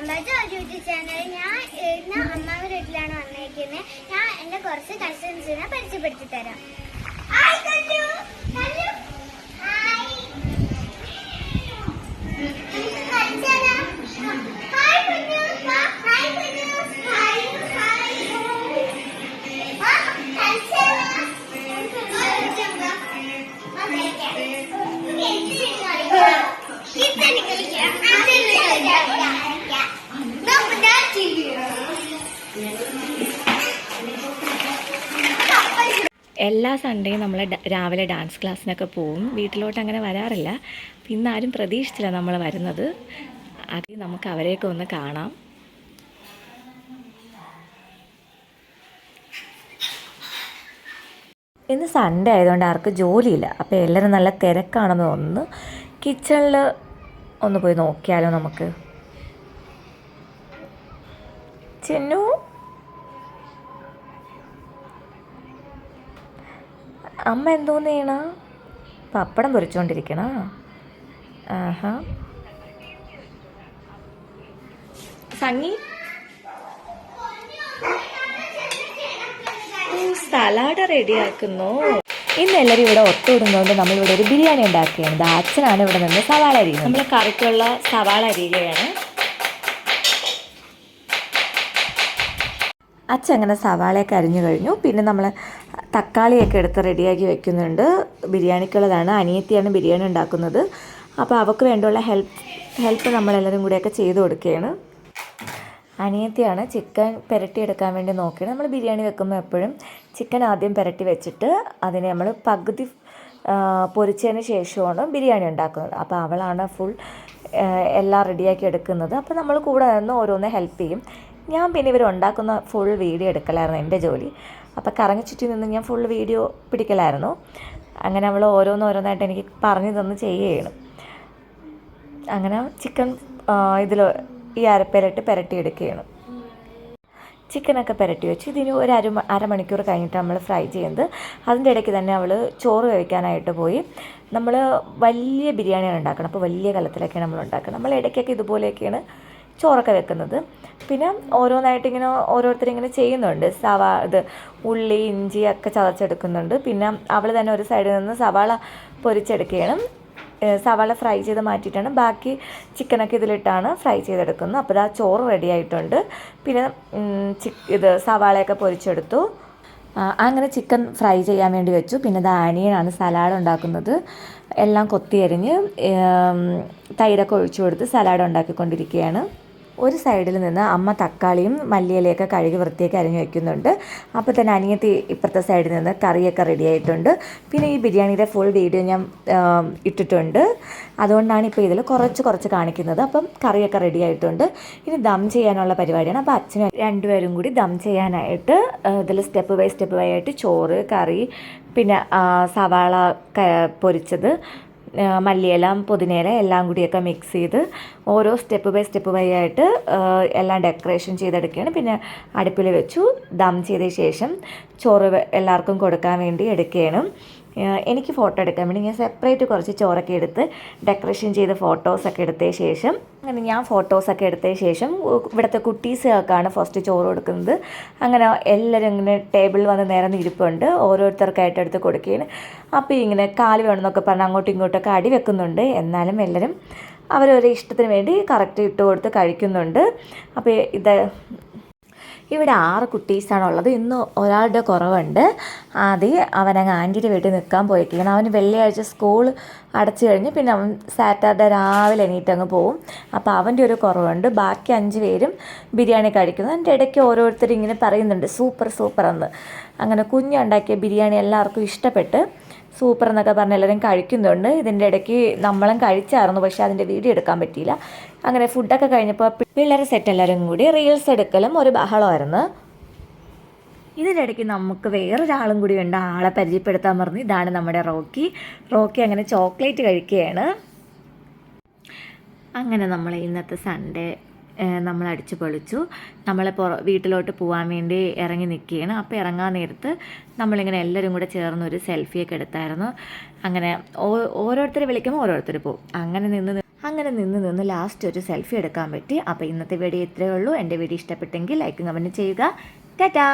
Welcome back to YouTube channel ഞാൻ ഇന്ന് അമ്മാവിന്റെ വീട്ടിലാണ് വന്നേക്കുന്നത് ഞാൻ എന്റെ കുറച്ച് കസിൻസിനെ പരിചയപ്പെടുത്തി തരാം. ഹായ് എല്ലാ സൺഡേയും നമ്മൾ രാവിലെ ഡാൻസ് ക്ലാസ്സിനൊക്കെ പോവും. വീട്ടിലോട്ട് അങ്ങനെ വരാറില്ല. പിന്നെ ആരും പ്രതീക്ഷിച്ചില്ല നമ്മൾ വരുന്നത്. അത് നമുക്ക് അവരെയൊക്കെ ഒന്ന് കാണാം. ഇന്ന് സൺഡേ ആയതുകൊണ്ട് ആർക്കും ജോലിയില്ല. അപ്പോൾ എല്ലാവരും നല്ല തിരക്കാണെന്ന് ഒന്ന് കിച്ചണിൽ ഒന്ന് പോയി നോക്കിയാലോ നമുക്ക്? ചിന്നു? അമ്മ എന്തോന്ന് ചെയ്യണ? പപ്പടം പൊരിച്ചുകൊണ്ടിരിക്കണ ആഹാ. സംഗീ? സലാഡ് റെഡിയാക്കുന്നു ഇന്ന് എല്ലാവരും ഇവിടെ ഒത്തുവിടുന്നതുകൊണ്ട് നമ്മളിവിടെ ഒരു ബിരിയാണി ഉണ്ടാക്കുകയാണ്. അച്ഛനാണ് ഇവിടെ നിന്ന് സവാള അരിയുന്നത്. നമ്മൾ കറിക്കുള്ള സവാള അരിയുകയാണ്. അച്ഛൻ അങ്ങനെ സവാളയൊക്കെ അരിഞ്ഞു കഴിഞ്ഞു. പിന്നെ നമ്മൾ തക്കാളിയൊക്കെ എടുത്ത് റെഡിയാക്കി വെക്കുന്നുണ്ട്. ബിരിയാണിക്കുള്ളതാണ്. അനിയത്തിയാണ് ബിരിയാണി ഉണ്ടാക്കുന്നത്. അപ്പോൾ അവൾക്ക് വേണ്ടിയുള്ള ഹെൽപ്പ് ഹെൽപ്പ് നമ്മളെല്ലാവരും കൂടെയൊക്കെ ചെയ്ത് കൊടുക്കുകയാണ്. അനിയത്തിയാണ് ചിക്കൻ പുരട്ടിയെടുക്കാൻ വേണ്ടി നോക്കിയത്. നമ്മൾ ബിരിയാണി വെക്കുമ്പോൾ എപ്പോഴും ചിക്കൻ ആദ്യം പുരട്ടി വെച്ചിട്ട് അതിനെ നമ്മൾ പകുതി പൊരിച്ചതിന് ശേഷമാണ് ബിരിയാണി ഉണ്ടാക്കുന്നത്. അപ്പോൾ അവളാണ് ഫുൾ എല്ലാം റെഡിയാക്കി എടുക്കുന്നത്. അപ്പോൾ നമ്മൾ കൂടെ നിന്ന് ഓരോന്ന് ഹെൽപ്പ് ചെയ്യും. ഞാൻ പിന്നെ ഇവർ ഉണ്ടാക്കുന്ന ഫുൾ വീഡിയോ എടുക്കലായിരുന്നു എന്റെ ജോലി. അപ്പോൾ കറങ്ങി ചുറ്റി നിന്ന് ഞാൻ ഫുൾ വീഡിയോ പിടിക്കലായിരുന്നു. അങ്ങനെ അവൾ ഓരോന്നോരോന്നായിട്ട് എനിക്ക് പറഞ്ഞു തന്ന് ചെയ്യുകയാണ്. അങ്ങനെ ചിക്കൻ ഇതിൽ ഈ അരപ്പേരിട്ട് പുരട്ടിയെടുക്കുകയാണ് ചിക്കനൊക്കെ പുരട്ടി വെച്ച്. ഇതിന് ഒരു അര അരമണിക്കൂർ കഴിഞ്ഞിട്ട് നമ്മൾ ഫ്രൈ ചെയ്യുന്നത്. അതിന്റെ ഇടയ്ക്ക് തന്നെ അവൾ ചോറ് കഴിക്കാനായിട്ട് പോയി. നമ്മൾ വലിയ ബിരിയാണിയാണ് ഉണ്ടാക്കണം അപ്പോൾ വലിയ കലത്തിലൊക്കെയാണ് നമ്മൾ ഉണ്ടാക്കുന്നത് നമ്മൾ ഇടയ്ക്കൊക്കെ ഇതുപോലെയൊക്കെയാണ് ചോറൊക്കെ വെക്കുന്നത്. പിന്നെ ഓരോന്നായിട്ട് ഇങ്ങനെ ഓരോരുത്തർ ഇങ്ങനെ ചെയ്യുന്നുണ്ട്. സവാ ഇത് ഉള്ളി ഇഞ്ചി ഒക്കെ ചതച്ചെടുക്കുന്നുണ്ട്. പിന്നെ അവൾ തന്നെ ഒരു സൈഡിൽ നിന്ന് സവാള പൊരിച്ചെടുക്കുകയാണ്. സവാള ഫ്രൈ ചെയ്ത് മാറ്റിയിട്ടാണ്. ബാക്കി ചിക്കനൊക്കെ ഇതിലിട്ടാണ് ഫ്രൈ ചെയ്തെടുക്കുന്നത്. അപ്പോൾ ആ ചോറ് റെഡി ആയിട്ടുണ്ട്. പിന്നെ ഇത് സവാളയൊക്കെ പൊരിച്ചെടുത്തു. അങ്ങനെ ചിക്കൻ ഫ്രൈ ചെയ്യാൻ വേണ്ടി വെച്ചു. പിന്നെ ഇത് സലാഡ് ഉണ്ടാക്കുന്നത്. എല്ലാം കൊത്തിയരിഞ്ഞ് തൈരൊക്കെ ഒഴിച്ചു കൊടുത്ത് സലാഡ് ഉണ്ടാക്കിക്കൊണ്ടിരിക്കുകയാണ്. ഒരു സൈഡിൽ നിന്ന് അമ്മ തക്കാളിയും മല്ലിയിലയൊക്കെ കഴുകി വൃത്തിയൊക്കെ അരിഞ്ഞു വെക്കുന്നുണ്ട്. അപ്പോൾ തന്നെ അനിയത്തി ഇപ്പുറത്തെ സൈഡിൽ നിന്ന് കറിയൊക്കെ റെഡി ആയിട്ടുണ്ട്. പിന്നെ ഈ ബിരിയാണിയുടെ ഫുൾ വീഡിയോ ഞാൻ ഇട്ടിട്ടുണ്ട്. അതുകൊണ്ടാണ് ഇപ്പോൾ ഇതിൽ കുറച്ച് കുറച്ച് കാണിക്കുന്നത്. അപ്പം കറിയൊക്കെ റെഡി ആയിട്ടുണ്ട്. ഇനി ദം ചെയ്യാനുള്ള പരിപാടിയാണ്. അപ്പോൾ അച്ഛനും രണ്ടുപേരും കൂടി ദം ചെയ്യാനായിട്ട് ഇതിൽ സ്റ്റെപ്പ് ബൈ സ്റ്റെപ്പ് ബൈ ആയിട്ട് ചോറ് കറി പിന്നെ സവാള പൊരിച്ചത് മല്ലിയില പുതിനയില എല്ലാം കൂടിയൊക്കെ മിക്സ് ചെയ്ത് ഓരോ സ്റ്റെപ്പ് ബൈ സ്റ്റെപ്പ് ബൈ ആയിട്ട് എല്ലാം ഡെക്കറേഷൻ ചെയ്തെടുക്കുകയാണ്. പിന്നെ അടുപ്പിൽ വെച്ചു ദം ചെയ്ത ശേഷം ചോറ് എല്ലാവർക്കും കൊടുക്കാൻ വേണ്ടി എടുക്കുകയാണ്. എനിക്ക് ഫോട്ടോ എടുക്കാൻ വേണ്ടി ഞാൻ സെപ്പറേറ്റ് കുറച്ച് ചോറൊക്കെ എടുത്ത് ഡെക്കറേഷൻ ചെയ്ത് ഫോട്ടോസൊക്കെ എടുത്ത ശേഷം അങ്ങനെ ഞാൻ ഫോട്ടോസൊക്കെ എടുത്ത ശേഷം ഇവിടുത്തെ കുട്ടീസുകൾക്കാണ് ഫസ്റ്റ് ചോറ് കൊടുക്കുന്നത്. അങ്ങനെ എല്ലാവരും ഇങ്ങനെ ടേബിളിൽ വന്ന് നേരം ഇരിപ്പുണ്ട് ഓരോരുത്തർക്കായിട്ട് എടുത്ത് കൊടുക്കുകയാണ്. അപ്പോൾ ഇങ്ങനെ കാൽ വേണമെന്നൊക്കെ പറഞ്ഞ് അങ്ങോട്ടും ഇങ്ങോട്ടൊക്കെ അടി വെക്കുന്നുണ്ട്. എന്നാലും എല്ലാവരും അവരൊരു ഇഷ്ടത്തിന് വേണ്ടി കറക്റ്റ് ഇട്ട് കൊടുത്ത് കഴിക്കുന്നുണ്ട്. അപ്പോൾ ഇത് ഇവിടെ ആറ് കുട്ടീസാണുള്ളത്. ഇന്ന് ഒരാളുടെ കുറവുണ്ട്. ആദ്യം അവനങ്ങ് ആന്റിയുടെ വീട്ടിൽ നിൽക്കാൻ പോയിട്ടില്ല അവന് വെള്ളിയാഴ്ച സ്കൂൾ അടച്ചു കഴിഞ്ഞ് പിന്നെ അവൻ സാറ്റർഡേ രാവിലെ എണീറ്റ് അങ്ങ് പോവും. അപ്പോൾ അവന്റെ ഒരു കുറവുണ്ട്. ബാക്കി അഞ്ച് പേരും ബിരിയാണി കഴിക്കുന്നു. അതിന്റെ ഇടയ്ക്ക് ഓരോരുത്തരും ഇങ്ങനെ പറയുന്നുണ്ട്. സൂപ്പർ സൂപ്പർ എന്ന്. അങ്ങനെ കുഞ്ഞുണ്ടാക്കിയ ബിരിയാണി എല്ലാവർക്കും ഇഷ്ടപ്പെട്ട് സൂപ്പർ എന്നൊക്കെ പറഞ്ഞ് എല്ലാവരും കഴിക്കുന്നുണ്ട്. ഇതിന്റെ ഇടയ്ക്ക് നമ്മളും കഴിച്ചായിരുന്നു പക്ഷേ അതിന്റെ വീഡിയോ എടുക്കാൻ പറ്റിയില്ല. അങ്ങനെ ഫുഡൊക്കെ കഴിഞ്ഞപ്പോൾ പിള്ളേരെ സെറ്റ് എല്ലാവരും കൂടി റീൽസ് എടുക്കലും ഒരു ബഹളമായിരുന്നു. ഇതിനിടയ്ക്ക് നമുക്ക് വേറൊരാളും കൂടി ഉണ്ട് ആളെ പരിചയപ്പെടുത്താൻ പറഞ്ഞു ഇതാണ് നമ്മുടെ റോക്കി. റോക്കി അങ്ങനെ ചോക്ലേറ്റ് കഴിക്കുകയാണ്. അങ്ങനെ നമ്മൾ ഇന്നത്തെ സൺഡേ നമ്മൾ അടിച്ചു പൊളിച്ചു. നമ്മൾ വീട്ടിലോട്ട് പോകാൻ വേണ്ടി ഇറങ്ങി നിൽക്കുകയാണ് അപ്പോൾ ഇറങ്ങാൻ നേരത്ത് നമ്മളിങ്ങനെ എല്ലാവരും കൂടെ ചേർന്ന് ഒരു സെൽഫിയൊക്കെ എടുത്തായിരുന്നു. അങ്ങനെ ഓ- ഓരോരുത്തരെ വിളിക്കുമ്പോൾ ഓരോരുത്തർ പോകും അങ്ങനെ നിന്ന് അങ്ങനെ നിന്ന് നിന്ന് ലാസ്റ്റ് ഒരു സെൽഫി എടുക്കാൻ പറ്റി. അപ്പോൾ ഇന്നത്തെ വീഡിയോ ഇത്രയേ ഉള്ളൂ. എന്റെ വീഡിയോ ഇഷ്ടപ്പെട്ടെങ്കിൽ ലൈക്കും കമന്റ് ചെയ്യുക. ടാറ്റാ!